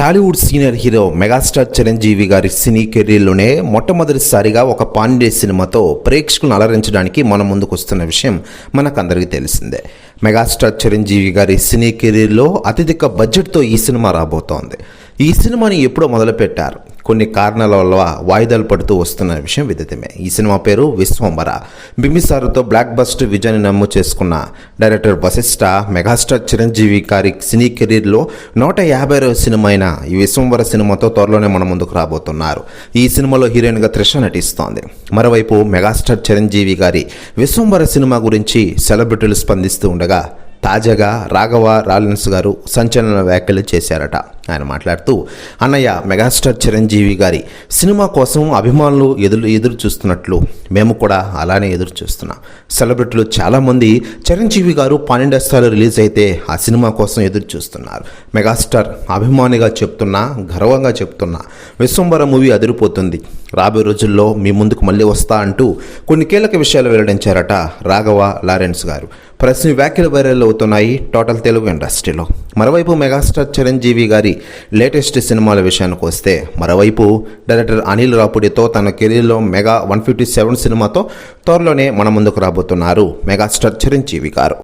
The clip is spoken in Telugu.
Tollywood senior hero megastar Chiranjeevi గారి సినీ కెరీర్లోనే మొట్టమొదటిసారిగా ఒక పాండే సినిమాతో ప్రేక్షకులను అలరించడానికి మన ముందుకు వస్తున్న విషయం మనకందరికీ తెలిసిందే. మెగాస్టార్ చిరంజీవి గారి సినీ కెరీర్లో అత్యధిక బడ్జెట్తో ఈ సినిమా రాబోతోంది. ఈ సినిమాని ఎప్పుడో మొదలుపెట్టారు. కొన్ని కారణాల వల్ల వాయిదాలు పడుతూ వస్తున్న విషయం విదితమే. ఈ సినిమా పేరు విశ్వంబర. బింబిసారుతో బ్లాక్ బస్ట్ విజయాన్ని నమ్ము చేసుకున్న డైరెక్టర్ వశిష్ఠ మెగాస్టార్ చిరంజీవి గారి సినీ కెరీర్లో నూట యాభై సినిమా అయిన ఈ విశ్వంబర సినిమాతో త్వరలోనే మన ముందుకు రాబోతున్నారు. ఈ సినిమాలో హీరోయిన్గా త్రిష నటిస్తోంది. మరోవైపు మెగాస్టార్ చిరంజీవి గారి విశ్వంబర సినిమా గురించి సెలబ్రిటీలు స్పందిస్తూ ఉండగా తాజాగా రాఘవ రాలిన్స్ గారు సంచలన వ్యాఖ్యలు చేశారట. ఆయన మాట్లాడుతూ అన్నయ్య మెగాస్టార్ చిరంజీవి గారి సినిమా కోసం అభిమానులు ఎదురు ఎదురు చూస్తున్నట్లు. మేము కూడా అలానే ఎదురు చూస్తున్నాం. సెలబ్రిటీలు చాలామంది చిరంజీవి గారు పన్నెండేస్తాలు రిలీజ్ అయితే ఆ సినిమా కోసం ఎదురు చూస్తున్నారు. మెగాస్టార్ అభిమానిగా చెప్తున్నా గర్వంగా చెప్తున్నా. విశ్వంబర మూవీ అదిరిపోతుంది. రాబోయే రోజుల్లో మీ ముందుకు మళ్ళీ వస్తా అంటూ కొన్ని కీలక విషయాలు వెల్లడించారట రాఘవ లారెన్స్ గారు. ప్రశ్న వ్యాఖ్యలు వైరల్ అవుతున్నాయి. టోటల్ తెలుగు ఇండస్ట్రీలో. మరోవైపు మెగాస్టార్ చిరంజీవి గారి లేటెస్ట్ సినిమాల విషయానికి వస్తే మరోవైపు డైరెక్టర్ అనిల్ రాపుడితో తన కెరీర్లో మెగా వన్ ఫిఫ్టీ సెవెన్ సినిమాతో త్వరలోనే మన ముందుకు రాబోతున్నారు మెగాస్టార్ చిరంజీవి గారు.